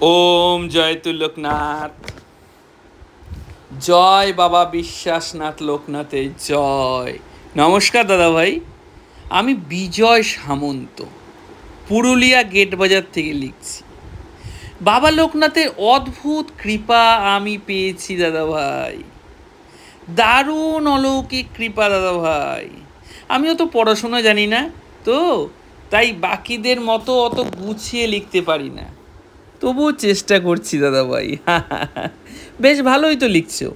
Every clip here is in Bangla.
ওম জয় তু লোকনাথ জয় বাবা বিশ্বাসনাথ লোকনাথে জয়। নমস্কার দাদা ভাই, আমি বিজয় সামন্ত, পুরুলিয়া গেট বাজার থেকে লিখছি। বাবা লোকনাথের অদ্ভুত কৃপা আমি পেয়েছি দাদা ভাই। দারুণ অলৌকিক কৃপা দাদা ভাই। আমিও তো পড়াশোনা জানি না তো, তাই বাকিদের মতো অত গুছিয়ে লিখতে পারি না। তবুও চেষ্টা করছি দাদা ভাই বেশ ভালোই তো লিখছো।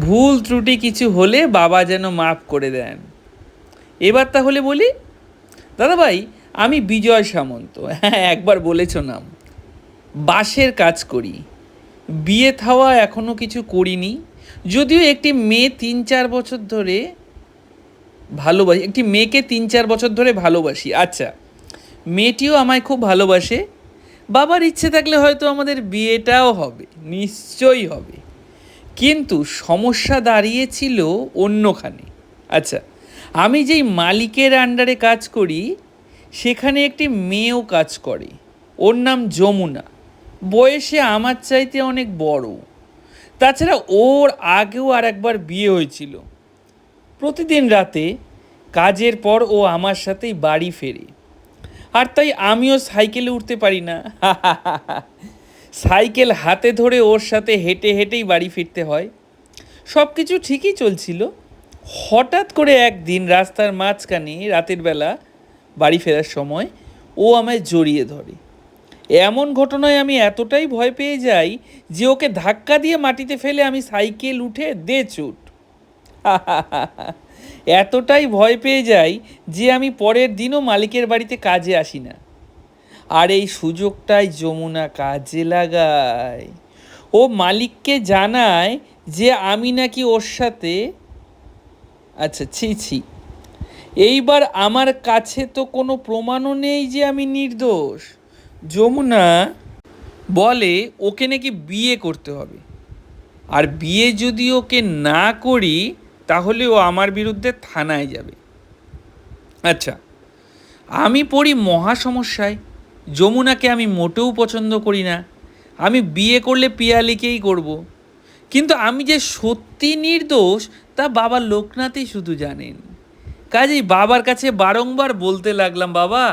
ভুল ত্রুটি কিছু হলে বাবা যেন মাফ করে দেন। এবার তাহলে বলি দাদা ভাই আমি বিজয় সামন্ত। হ্যাঁ একবার বলেছ নাম। বাসের কাজ করি। বিয়ে থাওয়া এখনও কিছু করিনি। যদিও একটি মেয়ে তিন চার বছর ধরে ভালোবাসি, একটি মেয়েকে তিন চার বছর ধরে ভালোবাসি। আচ্ছা মেয়েটিও আমায় খুব ভালোবাসে। বাবার ইচ্ছে থাকলে হয়তো আমাদের বিয়েটাও হবে, নিশ্চয়ই হবে। কিন্তু সমস্যা দাঁড়িয়েছিল অন্যখানে। আচ্ছা আমি যেই মালিকের আন্ডারে কাজ করি, সেখানে একটি মেয়েও কাজ করে। ওর নাম যমুনা। বয়সে আমার চাইতে অনেক বড়। তাছাড়া ওর আগেও আর একবার বিয়ে হয়েছিল। প্রতিদিন রাতে কাজের পর ও আমার সাথেই বাড়ি ফেরে। আর তাই আমিও সাইকেলে উঠতে পারি না। সাইকেল হাতে ধরে ওর সাথে হেঁটে হেঁটেই বাড়ি ফিরতে হয়। সব কিছু ঠিকই চলছিল। হঠাৎ করে একদিন রাস্তার মাঝখানে রাতের বেলা বাড়ি ফেরার সময় ও আমায় জড়িয়ে ধরে। এমন ঘটনায় আমি এতটাই ভয় পেয়ে যাই যে ওকে ধাক্কা দিয়ে মাটিতে ফেলে আমি সাইকেল উঠে দে চুট। এতটাই ভয় পেয়ে যাই যে আমি পরের দিনও মালিকের বাড়িতে কাজে আসি না। আর এই সুযোগটাই যমুনা কাজে লাগায়। ও মালিককে জানায় যে আমি নাকি ওর সাথে আচ্ছা ছি ছি। এইবার আমার কাছে তো কোনো প্রমাণও নেই যে আমি নির্দোষ। যমুনা বলে, ওকে নাকি বিয়ে করতে হবে। আর বিয়ে যদি ওকে না করি তাহলে ও আমার বিরুদ্ধে থানায় যাবে। আচ্ছা আমি পড়ি মহা সমস্যায় যমুনাকে আমি মোটেও পছন্দ করি না, আমি বিয়ে করলে পিয়ালিকেই করব। কিন্তু আমি যে সত্যি নির্দোষ, তা বাবা লোকনাথই শুধু জানেন। কাজেই বাবার কাছে বারংবার বলতে লাগলাম, বাবা,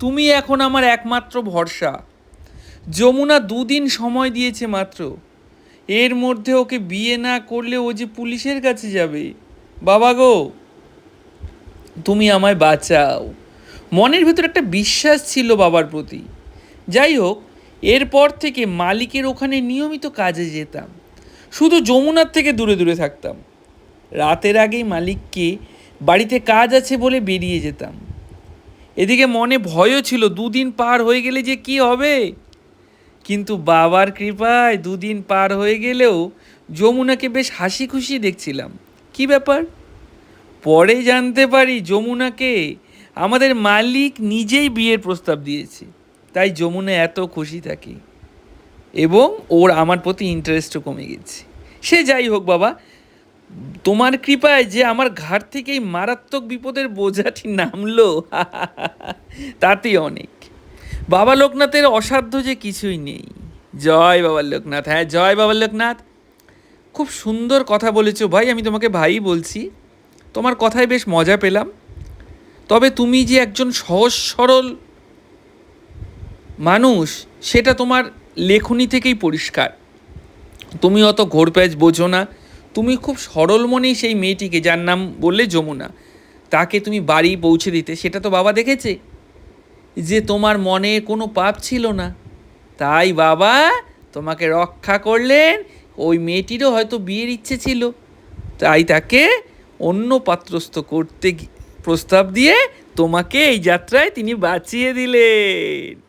তুমি এখন আমার একমাত্র ভরসা। যমুনা দুদিন সময় দিয়েছে মাত্র এর মধ্যে ওকে বিয়ে না করলে ও যে পুলিশের কাছে যাবে। বাবা গো, তুমি আমায় বাঁচাও। মনের ভেতর একটা বিশ্বাস ছিল বাবার প্রতি। যাই হোক, এরপর থেকে মালিকের ওখানে নিয়মিত কাজে যেতাম। শুধু যমুনার থেকে দূরে দূরে থাকতাম। রাতের আগেই মালিককে বাড়িতে কাজ আছে বলে বেরিয়ে যেতাম। এদিকে মনে ভয়ও ছিল, দুদিন পার হয়ে গেলে যে কি হবে? কিন্তু বাবার কৃপায় দুদিন পার হয়ে গেলেও যমুনাকে বেশ হাসি খুশি দেখছিলাম। কি ব্যাপার? পরে জানতে পারি যমুনাকে আমাদের মালিক নিজেই বিয়ের প্রস্তাব দিয়েছে। তাই যমুনা এত খুশি থাকে। এবং ওর আমার প্রতি ইন্টারেস্টও কমে গেছে। সে যাই হোক বাবা, তোমার কৃপায় যে আমার ঘাট থেকে এই মারাত্মক বিপদের বোঝাটি নামলো, তাতেই অনেক। বাবা লোকনাথের অসাধ্য যে কিছুই নেই। জয় বাবা লোকনাথ হ্যাঁ জয় বাবা লোকনাথ। খুব সুন্দর কথা বলেছ ভাই, আমি তোমাকে ভাই বলছি। তোমার কথায় বেশ মজা পেলাম। তবে তুমি যে একজন সহজ সরল মানুষ, সেটা তোমার লেখনী থেকেই পরিষ্কার। তুমি অত ঘোরপ্যাচ বোঝো না। তুমি খুব সরল মনেই সেই মেয়েটিকে, যার নাম বললে যমুনা, তাকে তুমি বাড়ি পৌঁছে দিতে, সেটা তো বাবা দেখেছে। যে তোমার মনে কোনো পাপ ছিল না। তাই বাবা তোমাকে রক্ষা করলেন, ওই মেয়েটিরও হয়তো বিয়ের ইচ্ছে ছিল। তাই তাকে অন্য পাত্রস্থ করতে প্রস্তাব দিয়ে তোমাকে এই যাত্রায় তিনি বাঁচিয়ে দিলেন।